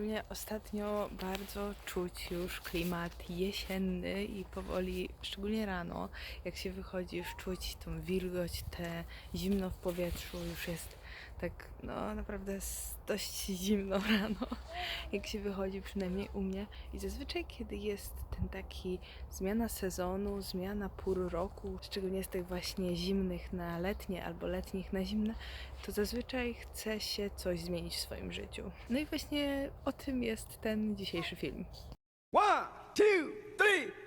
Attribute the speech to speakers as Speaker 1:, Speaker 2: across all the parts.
Speaker 1: Ogólnie ostatnio bardzo czuć już klimat jesienny i powoli, szczególnie rano, jak się wychodzi, już czuć tą wilgoć, te zimno w powietrzu, już jest tak, no naprawdę dość zimno rano, jak się wychodzi, przynajmniej u mnie. I zazwyczaj, kiedy jest ten taki zmiana sezonu, zmiana pór roku, szczególnie z tych właśnie zimnych na letnie albo letnich na zimne, to zazwyczaj chce się coś zmienić w swoim życiu. No i właśnie o tym jest ten dzisiejszy film.
Speaker 2: One, two, three.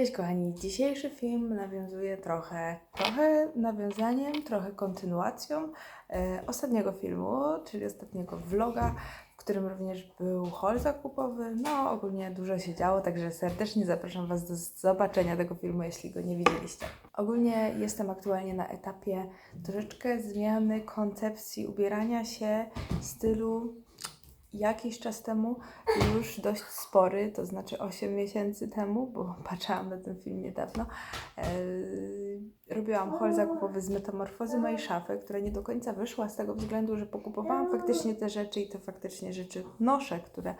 Speaker 1: Cześć kochani, dzisiejszy film nawiązuje trochę, trochę nawiązaniem, trochę kontynuacją e, ostatniego filmu, czyli ostatniego vloga, w którym również był haul zakupowy. No ogólnie dużo się działo, także serdecznie zapraszam Was do zobaczenia tego filmu, jeśli go nie widzieliście. Ogólnie jestem aktualnie na etapie troszeczkę zmiany koncepcji ubierania się, stylu jakiś czas temu, już dość spory, to znaczy 8 miesięcy temu, bo patrzyłam na ten film niedawno, e, robiłam haul zakupowy z metamorfozy mojej szafy, która nie do końca wyszła z tego względu, że pokupowałam faktycznie te rzeczy i to faktycznie rzeczy noszę, które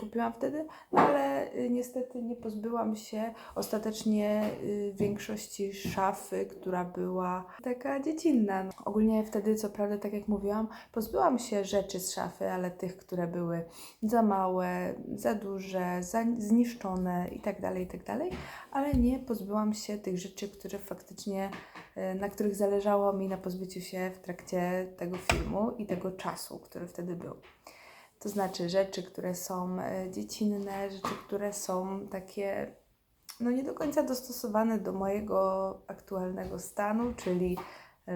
Speaker 1: kupiłam wtedy, no ale y, niestety nie pozbyłam się ostatecznie y, większości szafy, która była taka dziecinna. Ogólnie wtedy, co prawda, tak jak mówiłam, pozbyłam się rzeczy z szafy, ale tych, które były za małe, za duże, za zniszczone itd., itd., ale nie pozbyłam się tych rzeczy, które faktycznie, e, na których zależało mi na pozbyciu się w trakcie tego filmu i tego czasu, który wtedy był. To znaczy rzeczy, które są e, dziecinne, rzeczy, które są takie no nie do końca dostosowane do mojego aktualnego stanu, czyli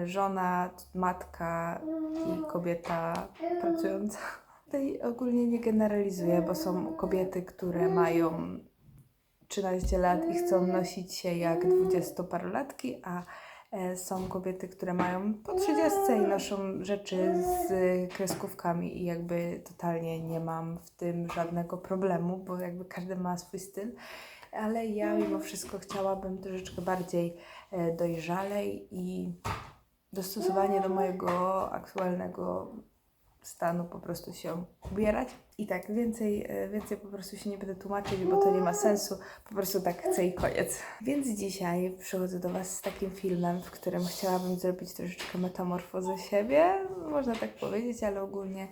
Speaker 1: żona, matka i kobieta pracująca. Tutaj ogólnie nie generalizuję, bo są kobiety, które mają 13 lat i chcą nosić się jak dwudziestoparolatki, a są kobiety, które mają po 30 i noszą rzeczy z kreskówkami i jakby totalnie nie mam w tym żadnego problemu, bo jakby każdy ma swój styl. Ale ja mimo wszystko chciałabym troszeczkę bardziej e, dojrzalej i dostosowanie do mojego aktualnego stanu po prostu się ubierać. I tak, więcej, e, więcej po prostu się nie będę tłumaczyć, bo to nie ma sensu. Po prostu tak chcę i koniec. Więc dzisiaj przychodzę do Was z takim filmem, w którym chciałabym zrobić troszeczkę metamorfozę siebie, można tak powiedzieć, ale ogólnie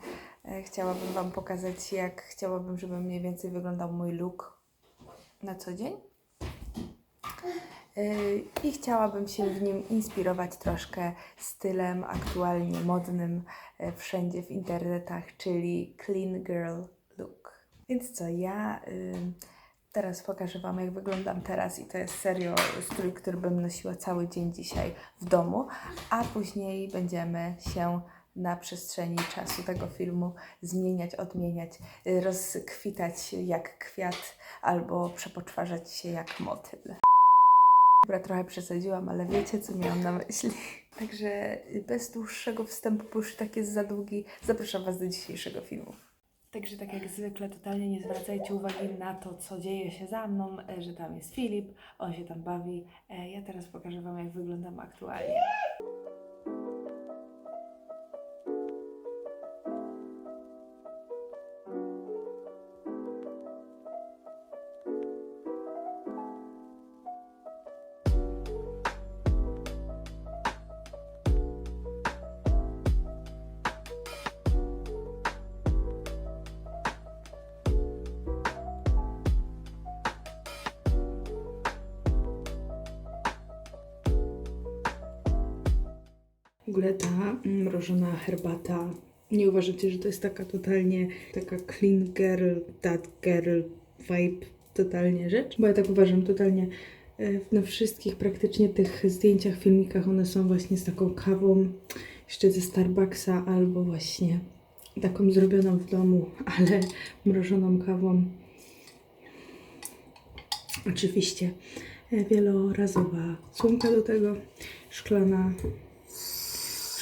Speaker 1: e, chciałabym Wam pokazać, jak chciałabym, żeby mniej więcej wyglądał mój look na co dzień. Yy, I chciałabym się w nim inspirować troszkę stylem aktualnie modnym e, wszędzie w internetach, czyli clean girl look. Więc co, ja y, teraz pokażę Wam, jak wyglądam teraz i to jest serio strój, który bym nosiła cały dzień dzisiaj w domu, a później będziemy się na przestrzeni czasu tego filmu zmieniać, odmieniać, y, rozkwitać jak kwiat albo przepoczwarzać się jak motyl. Dobra, trochę przesadziłam, ale wiecie, co miałam na myśli. Także bez dłuższego wstępu, bo już tak jest za długi, zapraszam Was do dzisiejszego filmu. Także tak jak zwykle, totalnie nie zwracajcie uwagi na to, co dzieje się za mną, e, że tam jest Filip, on się tam bawi. E, Ja teraz pokażę Wam, jak wyglądam aktualnie. W ogóle ta mrożona herbata, nie uważacie, że to jest taka totalnie taka clean girl, that girl vibe, totalnie rzecz? Bo ja tak uważam, totalnie e, na wszystkich praktycznie tych zdjęciach, filmikach one są właśnie z taką kawą, jeszcze ze Starbucksa albo właśnie taką zrobioną w domu, ale mrożoną kawą. Oczywiście e, wielorazowa słomka do tego, szklana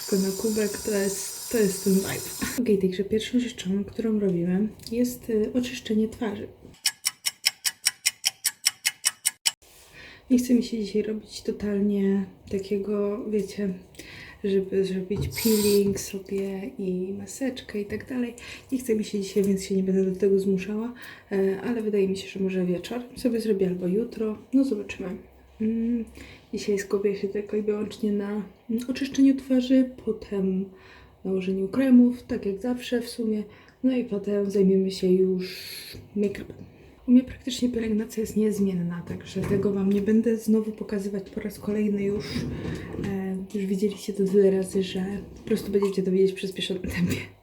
Speaker 1: szklany kubek, to jest, to jest ten vibe. Okej, także pierwszą rzeczą, którą robimy jest y, oczyszczenie twarzy. Nie chce mi się dzisiaj robić totalnie takiego, wiecie, żeby zrobić peeling sobie i maseczkę i tak dalej. Nie chce mi się dzisiaj, więc się nie będę do tego zmuszała, e, ale wydaje mi się, że może wieczór sobie zrobię albo jutro. No zobaczymy. Mm, Dzisiaj skupię się tylko i wyłącznie na mm, oczyszczeniu twarzy, potem nałożeniu kremów, tak jak zawsze w sumie. No i potem zajmiemy się już make-upem. U mnie praktycznie pielęgnacja jest niezmienna, także tego Wam nie będę znowu pokazywać po raz kolejny już. E, już widzieliście to tyle razy, że po prostu będziecie to widzieć w przyspieszonym tempie.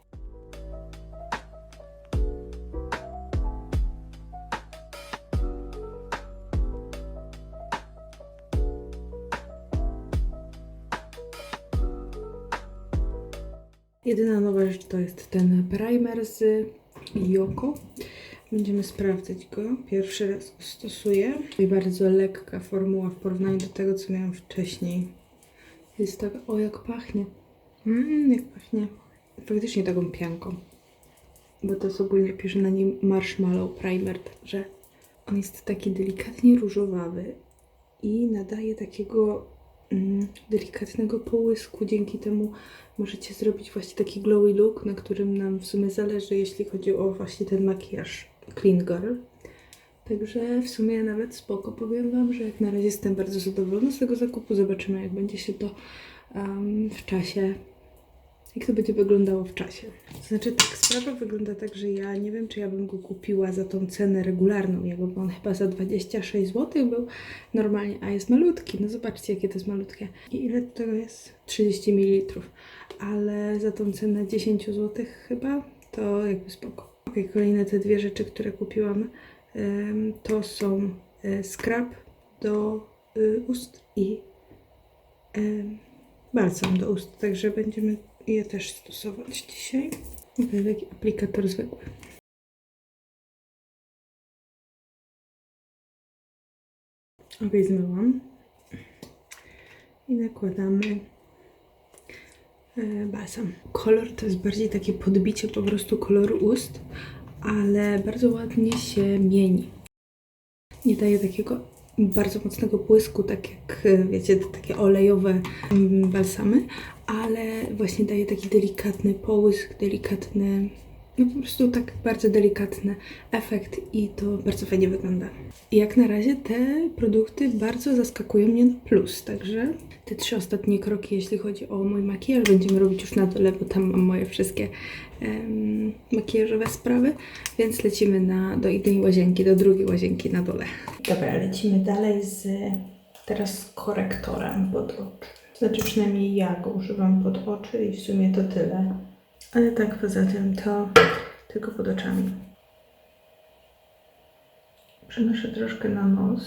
Speaker 1: Jedyna nowa rzecz to jest ten primer z Yoko. Będziemy sprawdzać go. Pierwszy raz go stosuję. I bardzo lekka formuła w porównaniu do tego, co miałam wcześniej. Jest tak, o jak pachnie. Mmm, jak pachnie. Faktycznie taką pianką. Bo to jest ogólnie pisze na nim Marshmallow Primer, także on jest taki delikatnie różowawy i nadaje takiego delikatnego połysku. Dzięki temu możecie zrobić właśnie taki glowy look, na którym nam w sumie zależy, jeśli chodzi o właśnie ten makijaż Clean Girl. Także w sumie nawet spoko. Powiem Wam, że jak na razie jestem bardzo zadowolona z tego zakupu. Zobaczymy, jak będzie się to em, w czasie, jak to będzie wyglądało w czasie. To znaczy tak, sprawa wygląda tak, że ja nie wiem, czy ja bym go kupiła za tą cenę regularną jego, bo on chyba za 26 zł był normalnie, a jest malutki. No zobaczcie, jakie to jest malutkie. I ile tego jest? 30 ml. Ale za tą cenę 10 zł chyba, to jakby spoko. Ok, kolejne te dwie rzeczy, które kupiłam, to są e, scrub do y, ust i balsam do ust, także będziemy je też stosować dzisiaj. Ok, taki aplikator zwykły. Ok, zmyłam. I nakładamy e, balsam. Kolor to jest bardziej takie podbicie po prostu koloru ust, ale bardzo ładnie się mieni. Nie daje takiego bardzo mocnego błysku, tak jak wiecie, takie olejowe mm, balsamy, ale właśnie daje taki delikatny połysk, delikatny, no po prostu tak bardzo delikatny efekt i to bardzo fajnie wygląda. I jak na razie te produkty bardzo zaskakują mnie na plus, także te trzy ostatnie kroki, jeśli chodzi o mój makijaż, będziemy robić już na dole, bo tam mam moje wszystkie em, makijażowe sprawy, więc lecimy na, do jednej łazienki, do drugiej łazienki na dole. Dobra, lecimy dalej z teraz korektorem pod oczy. Znaczy przynajmniej ja go używam pod oczy i w sumie to tyle. Ale tak poza tym to tylko pod oczami. Przenoszę troszkę na nos.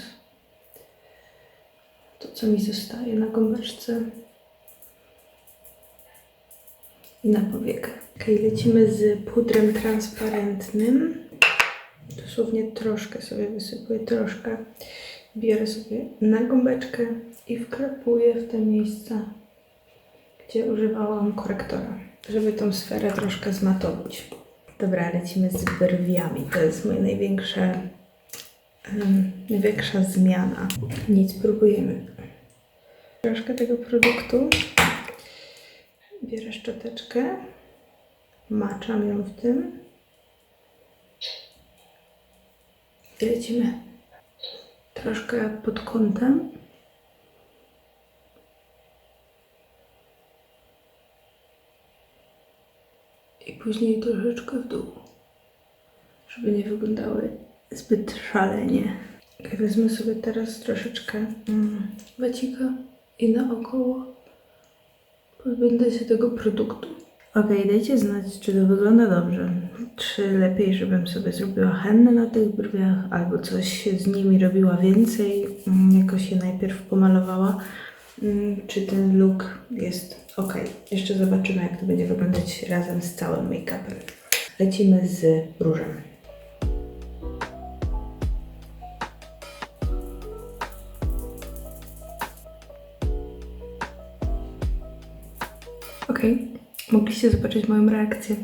Speaker 1: To, co mi zostaje na gąbeczce. I na powiekę. Ok, lecimy z pudrem transparentnym. Dosłownie troszkę sobie wysypuję, troszkę. Biorę sobie na gąbeczkę i wkrapuję w te miejsca, gdzie używałam korektora, żeby tą sferę troszkę zmatować. Dobra, lecimy z brwiami. To jest moja największa, em, największa zmiana. Nic, próbujemy. Troszkę tego produktu. Bierę szczoteczkę, maczam ją w tym i lecimy troszkę pod kątem. Później troszeczkę w dół, żeby nie wyglądały zbyt szalenie. Wezmę sobie teraz troszeczkę mm, wacika i naokoło pozbędę się tego produktu. Ok, dajcie znać, czy to wygląda dobrze. Czy lepiej, żebym sobie zrobiła hennę na tych brwiach, albo coś z nimi robiła więcej, mm, jakoś je najpierw pomalowała. Mm, Czy ten look jest ok? Jeszcze zobaczymy, jak to będzie wyglądać razem z całym make-upem. Lecimy z różem. Ok, mogliście zobaczyć moją reakcję,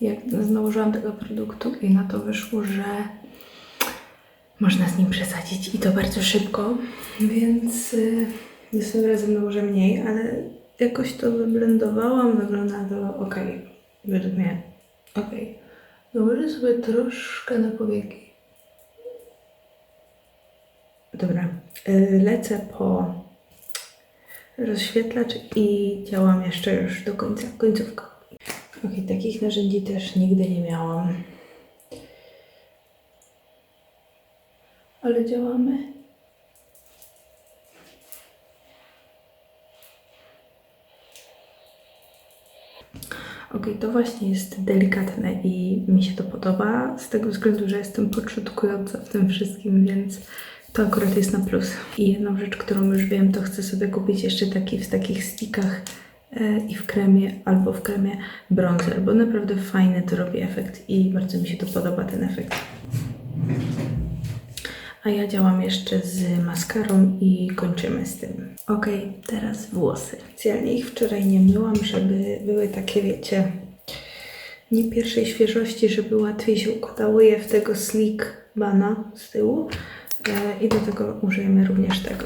Speaker 1: jak nałożyłam tego produktu i na to wyszło, że można z nim przesadzić i to bardzo szybko, więc y, następnym razem nałożę mniej, ale jakoś to wyblendowałam, wygląda to ok, według mnie ok. Nałożę sobie troszkę na powieki. Dobra, y, lecę po rozświetlacz i działam jeszcze już do końca, końcówka. Ok, takich narzędzi też nigdy nie miałam. Ale działamy. Ok, to właśnie jest delikatne i mi się to podoba z tego względu, że jestem początkująca w tym wszystkim, więc to akurat jest na plus. I jedną rzecz, którą już wiem, to chcę sobie kupić jeszcze taki w takich stickach e, i w kremie albo w kremie bronzer, bo naprawdę fajny to robi efekt i bardzo mi się to podoba ten efekt. A ja działam jeszcze z maskarą i kończymy z tym. Ok, teraz włosy. Specjalnie ich wczoraj nie myłam, żeby były takie, wiecie, nie pierwszej świeżości, żeby łatwiej się układało je w tego slick bana z tyłu. E, I do tego użyjemy również tego.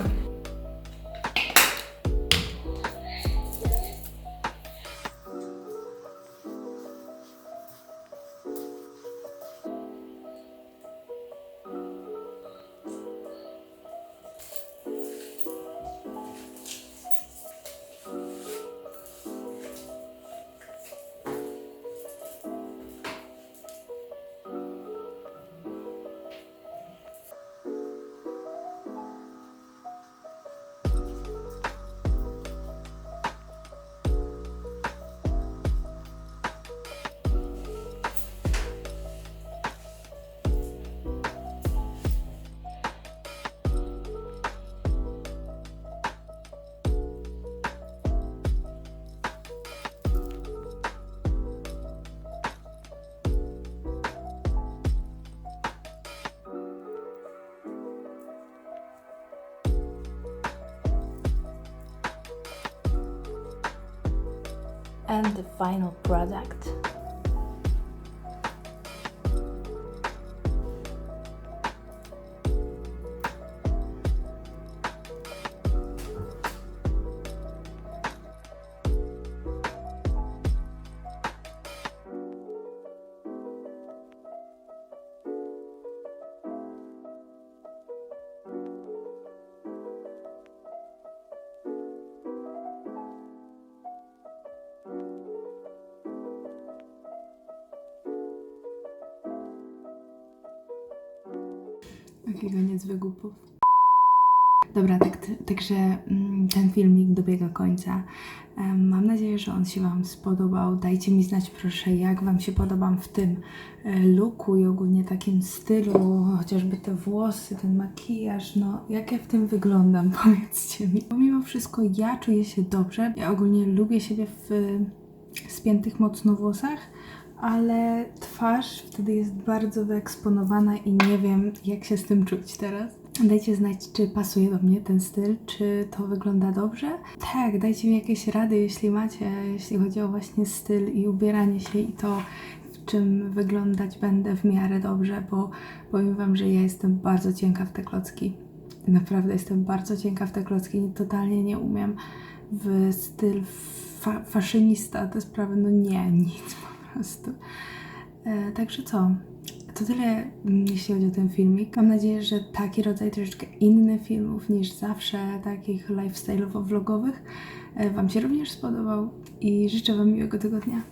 Speaker 1: Final product. Jaki koniec wygupów. Dobra, tak, także mm, ten filmik dobiega końca. Mam nadzieję, że on się Wam spodobał. Dajcie mi znać proszę, jak Wam się podobam w tym e, looku i ogólnie takim stylu, chociażby te włosy, ten makijaż, no jak ja w tym wyglądam, powiedzcie mi. Pomimo wszystko ja czuję się dobrze. Ja ogólnie lubię siebie w spiętych mocno włosach, ale twarz wtedy jest bardzo wyeksponowana i nie wiem, jak się z tym czuć teraz. Dajcie znać, czy pasuje do mnie ten styl, czy to wygląda dobrze. Tak, dajcie mi jakieś rady, jeśli macie, jeśli chodzi o właśnie styl i ubieranie się i to, czym wyglądać będę w miarę dobrze, bo powiem Wam, że ja jestem bardzo cienka w te klocki. Naprawdę jestem bardzo cienka w te klocki, totalnie nie umiem w styl fa- faszynista te sprawy, no nie, nic prostu. E, także co? To tyle, mm, jeśli chodzi o ten filmik. Mam nadzieję, że taki rodzaj troszeczkę inny filmów niż zawsze, takich lifestyle'owo-vlogowych, e, Wam się również spodobał i życzę Wam miłego tygodnia.